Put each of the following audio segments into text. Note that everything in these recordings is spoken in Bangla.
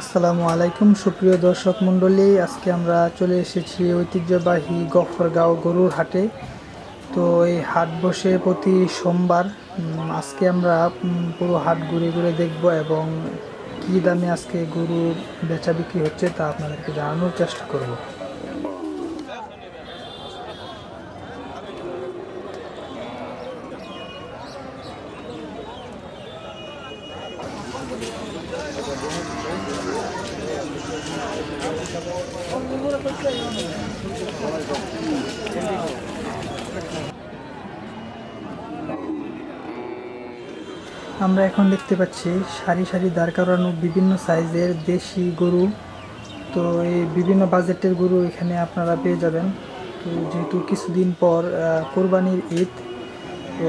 আসসালামু আলাইকুম, সুপ্রিয় দর্শক মণ্ডলী। আজকে আমরা চলে এসেছি ঐতিহ্যবাহী গফরগাঁও গরুর হাটে। তো এই হাট বসে প্রতি সোমবার আজকে আমরা পুরো হাট ঘুরে ঘুরে দেখব এবং কী দামে আজকে গরু বেচা বিক্রি হচ্ছে তা আপনাদেরকে জানানোর চেষ্টা করব। আমরা এখন দেখতে পাচ্ছি সারি সারি দাঁড় করানো বিভিন্ন সাইজের দেশি গরু। তো এই বিভিন্ন বাজেটের গরু এখানে আপনারা পেয়ে যাবেন। তো যেহেতু কিছুদিন পর কোরবানির ঈদ, তো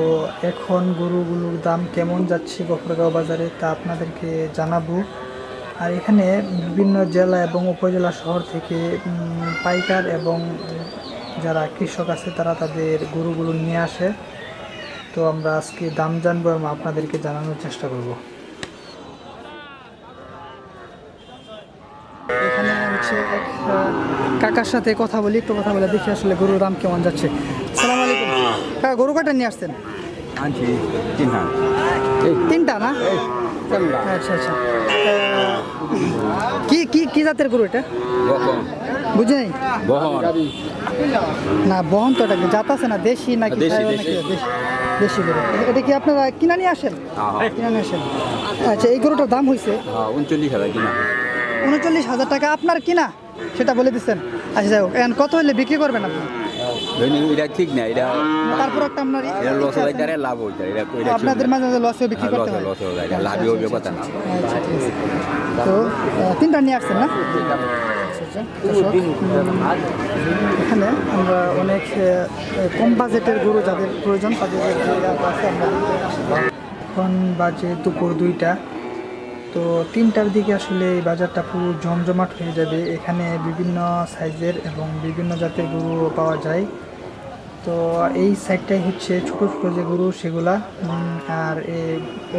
এখন গরুগুলোর দাম কেমন যাচ্ছে গফরগাঁও বাজারে তা আপনাদেরকে জানাব। আর এখানে বিভিন্ন জেলা এবং উপজেলা শহর থেকে পাইকার এবং যারা কৃষক আছে তারা তাদের গরুগুলো নিয়ে আসে। তো আমরা আজকে দাম জানব এবং আপনাদেরকে জানানোর চেষ্টা করব। এখানে হচ্ছে এক কাকার সাথে কথা বলি একটু কথা বলে দেখি আসলে গরুর দাম কেমন যাচ্ছে। সালাম আলাইকুম। কাকা গরু কটা নিয়ে আসছেন? আনছি তিন তিনটা না? আচ্ছা আচ্ছা। কি কি কি জাতের গরু এটা? বহন। নাই? বহন। না বহন তো এটা কি জাত আছে না দেশি নাকি দেশি, গরু। এটা কি আপনারা কিনা নিয়ে আসেন। কিনা নিয়ে আসেন। আচ্ছা এই গরুটার দাম হয়েছে উনচল্লিশ হাজার কিনা। উনচল্লিশ হাজার টাকা আপনার কিনা? সেটা বলে দিচ্ছেন। আচ্ছা যাই হোক। কত হলে বিক্রি করবেন আপনি? ধরুন এটা ঠিক না এটা তারপর একটা আপনার এটা লস হয়ে যায় আর লাভ হয়ে যায় এটা আপনাদের মাঝে মাঝে লসে বিক্রি করতে হয়। লস হয়ে যায় লাভই হবে কথা না। তো তিনটা নিয়ে আসছেন না? এখানে আমরা অনেক কম বাজেটের গরু যাদের প্রয়োজন তাদের এখন বাজে দুপুর দুইটা। তো তিনটার দিকে আসলে এই বাজারটা পুরো জমজমাট হয়ে যাবে। এখানে বিভিন্ন সাইজের এবং বিভিন্ন জাতের গরু পাওয়া যায়। তো এই সাইডটাই হচ্ছে ছোট ছোট যে গরু সেগুলা। আর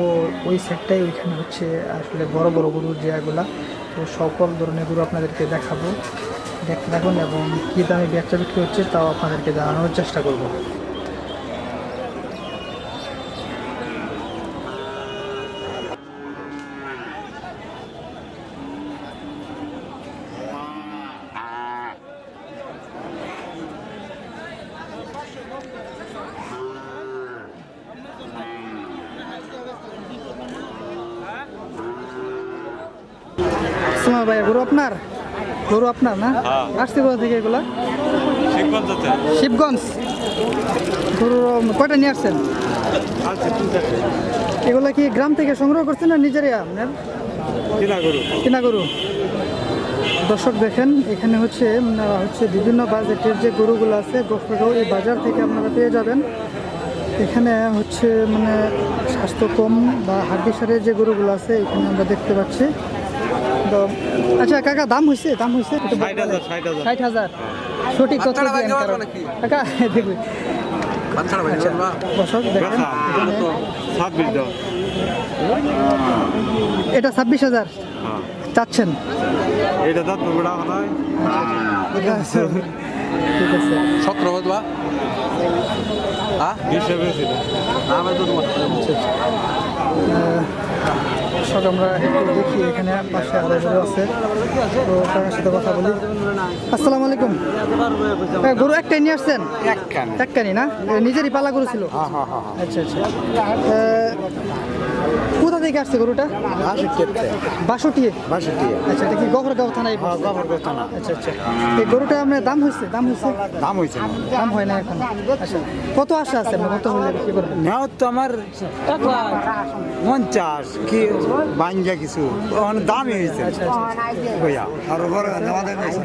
ও, ওই সাইডটাই ওইখানে হচ্ছে আসলে বড় বড় গরু যেগুলা তো সকল ধরনের গরু আপনাদেরকে দেখাবো। দেখতে থাকুন এবং কী দামে ব্যবসা বিক্রি হচ্ছে তাও আপনাদেরকে জানানোর চেষ্টা করব। সুমা ভাই গরু আপনার? গরু আপনার না? আসছে কোথা থেকে এগুলা? শিবগঞ্জ গরু কয়টা নিয়ে আসছেন? এগুলা কি গ্রাম থেকে সংগ্রহ করছেন না নিজেরই আপনার কিনা গরু। কিনা গরু। দর্শক দেখেন এখানে হচ্ছে হচ্ছে বিভিন্ন বাজেটের যে গরুগুলো আছে গফরগাঁও এই বাজার থেকে আপনারা পেয়ে যাবেন। এখানে হচ্ছে মানে স্বাস্থ্য কম বা হাড্ডিসারের যে গরুগুলো আছে এখানে আমরা দেখতে পাচ্ছি। তো আচ্ছা কাকা দাম হয়েছে দাম হয়েছে একটু ষাট হাজার সঠিক তথ্য কাকা দেখবি আচ্ছা এটা ছাব্বিশ হাজার। হ্যাঁ। চাচ্ছেন। এটা হয় ঠিক আছে। সতেরো বা? বিশে সব আমরা একটু দেখি এখানে পাশে আরও গরু আছে। তো তার সাথে কথা বলি। আসসালামু আলাইকুম। হ্যাঁ, গরু একটাই নিয়ে আসছেন? একখানি। না? নিজেরই পালা গরু ছিল? আচ্ছা আচ্ছা। এ, কোথা থেকে আসছে গরুটা? বাষট্টি আচ্ছা এটা কি গফরগাঁও থানায়? পড়ছে? আচ্ছা আচ্ছা। এই গরুটা আপনার দাম হয়েছে? দাম হয়েছে? দাম হয়েছে দাম হয় না এখন। আচ্ছা কত আশা আছে আপনার? কত হলে কি করবেন? নেওয়া তো আমার পঞ্চাশ কি বাঞ্জা কিছু। দামই হয়েছে। আচ্ছা আচ্ছা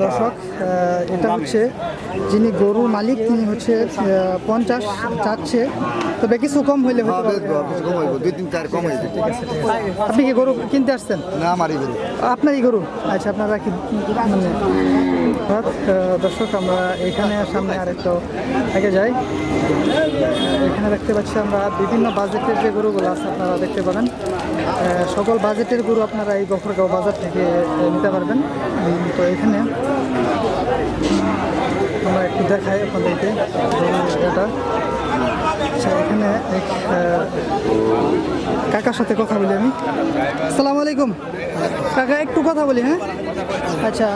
দর্শক এটা হচ্ছে যিনি গরু মালিক তিনি হচ্ছে পঞ্চাশ চাচ্ছে। তবে কিছু কম হইলে পারে দুই তিন চার কম আপনি কি গরু কিনতে আসছেন? না আমারই গরু। আপনারই গরু? আচ্ছা আপনারা কি মানে দর্শক আমরা এখানে সামনে আরেকটু আগে যাই। এখানে দেখতে পাচ্ছি আমরা বিভিন্ন বাজেটের যে গরুগুলো আছে আপনারা দেখতে পাবেন। সকল বাজেটের গরু আপনারা এই গফরগাঁও বাজার থেকে নিতে পারবেন। তো এখানে আমরা একটু দেখাই আপনাদেরকে এটা আচ্ছা এখানে এক কাকার সাথে কথা বলি আমি। আসসালামু আলাইকুম। কাকা একটু কথা বলি হ্যাঁ? আচ্ছা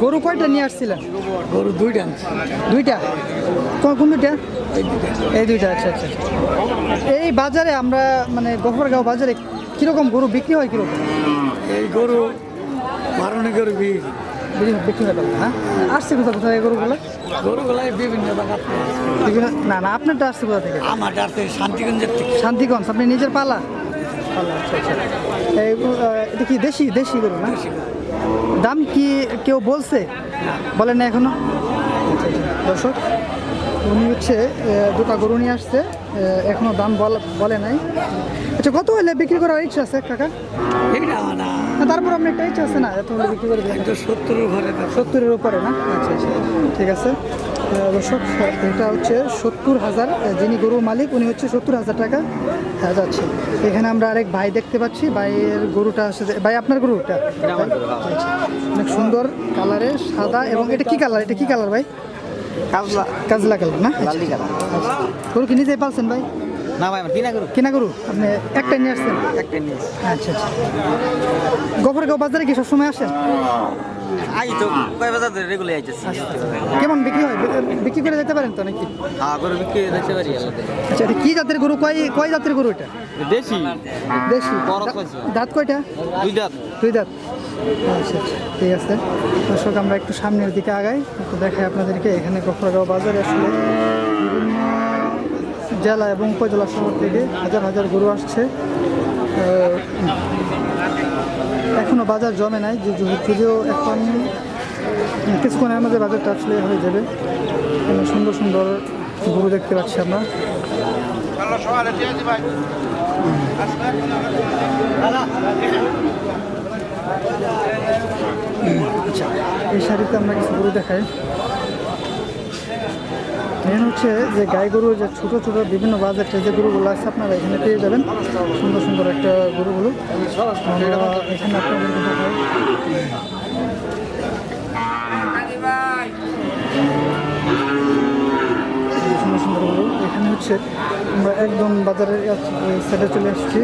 গরু কয়টা নিয়ে আসছিলেন? গরু দুইটা দুইটা? কোন কোন দুইটা? এই দুইটা। আচ্ছা আচ্ছা এই বাজারে আমরা মানে গফরগাঁও বাজারে কীরকম গরু বিক্রি হয় কীরকম? এই গরু বারণি গরু বিক্রি- বিক্রি হয় হ্যাঁ? আসছে কোথা কোথায় এই গরুগুলো? গরুগুলাই বিভিন্ন বিভিন্ন না না আপনারটা আসছে কোথা থেকে? আমার আছে শান্তিগঞ্জের থেকে। শান্তিগঞ্জ আপনি নিজের পালা? পালা আচ্ছা আচ্ছা। এই এটা কি দেশি দেশি গরু না? দাম কি কেউ বলছে? বলেন না এখনও। দর্শক উনি হচ্ছে দুটো গরু নিয়ে আসছে এখনও দাম বল- বলে নাই। আচ্ছা কত হলে বিক্রি করার ইচ্ছা আছে কাকা? না তারপর আপনার একটা ইচ্ছা আছে না এত বিক্রি করে দেবেন তো সত্তর সত্তরের উপরে না? আচ্ছা আচ্ছা ঠিক আছে। দর্শক এটা হচ্ছে সত্তর হাজার যিনি গরুর মালিক উনি হচ্ছে সত্তর হাজার টাকা আহ, যাচ্ছে। এখানে আমরা আরেক ভাই দেখতে পাচ্ছি ভাইয়ের গরুটা আসছে ভাই আপনার গরুটা আচ্ছা, অনেক সুন্দর কালারে সাদা এবং এটা কি কালার? এটা কি কালার ভাই? কাজলা। কাজলা কালার না? লালি কালার। আচ্ছা। গরু কি নিজেই পালছেন ভাই? না ভাই আমার কিনা গরু কিনা গরু আপনি একটাই নিয়ে আসছেন? একটা নিয়ে আচ্ছা আচ্ছা। গোবরগাঁও বাজারে কি সবসময় আসেন? আই তো কয় বাজার ধরে রেগুলার আইতেছি। কেমন বিক্রি হয়? বিক্রি করে যেতে পারেন তো নাকি? হ্যাঁ গরু বিক্রি দেখতে পারি আচ্ছা এটা কি জাতের গরু? কয় কয় জাতের গরু এটা? দেশি। দেশি। দাঁত কয়টা? দুই দাঁত। দুই দাঁত। আচ্ছা আচ্ছা। ঠিক আছে। দর্শক আমরা একটু সামনের দিকে আগাই। একটু দেখাই আপনাদেরকে এখানে গফরগাঁও বাজারে আসলে বিভিন্ন জেলা এবং উপজেলা শহর থেকে হাজার হাজার গরু আসছে। আহ, এখনও বাজার জমে নাই যে যদিও এখন কিছুক্ষণের মধ্যে বাজারটা আসলে হয়ে যাবে। সুন্দর সুন্দর গরু দেখতে পাচ্ছি আমরা। আচ্ছা এই শাড়িতে আমরা কিছু গরু দেখাই। মেন হচ্ছে যে গাই গরু যে ছোটো ছোটো বিভিন্ন বাজারে যে গরুগুলো আছে, আপনারা এখানে পেয়ে যাবেন। সুন্দর সুন্দর একটা গরুগুলো। এখানে সুন্দর সুন্দর গরু। এখানে হচ্ছে আমরা একদম বাজারের সাইডে চলে এসেছি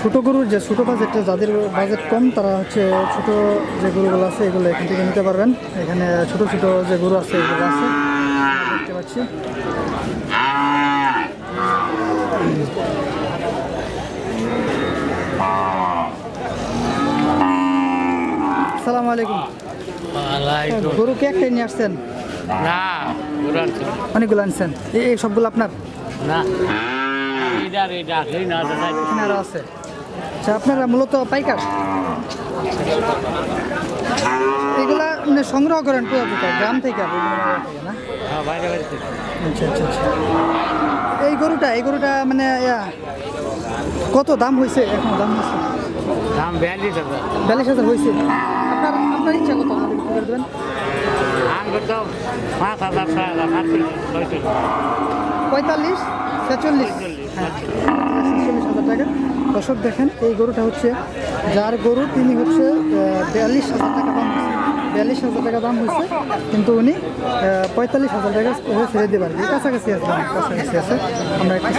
ছোটো গরুর যে ছোটো বাজেটে যাদের বাজেট কম, তারা হচ্ছে ছোটো যে গরুগুলো আছে, এগুলো এখান থেকে নিতে পারবেন। এখানে ছোটো ছোটো যে গরু আছে, এগুলো আছে। পাচ্ছি সালাম আলাইকুম গরু কে একটা নিয়ে আসছেন? না অনেকগুলো আনছেন। এই সবগুলো আপনার? না। এখানে আছে। আচ্ছা আপনারা মূলত পাইকার? মানে সংগ্রহ করেন গ্রাম থেকে না? হ্যাঁ আচ্ছা আচ্ছা আচ্ছা। এই গরুটা এই গরুটা মানে কত দাম হয়েছে? এখন দাম হয়েছে? দাম বিয়াল্লিশ হাজার। বিয়াল্লিশ হাজার হয়েছে। আপনার আপনার ইচ্ছা কত? আমাদের করে দেবেন। পাঁচ হাজার ছয় হাজার পঁয়তাল্লিশ ছেচল্লিশ। হ্যাঁ ছেচল্লিশ হাজার টাকা। দর্শক দেখেন এই গরুটা হচ্ছে যার গরু তিনি হচ্ছে বিয়াল্লিশ হাজার টাকা দাম বিয়াল্লিশ হাজার টাকা দাম হয়েছে, কিন্তু উনি পঁয়তাল্লিশ হাজার টাকা ছেড়ে দিতে কাছাকাছি আছে কাছাকাছি আছে। আমরা একটু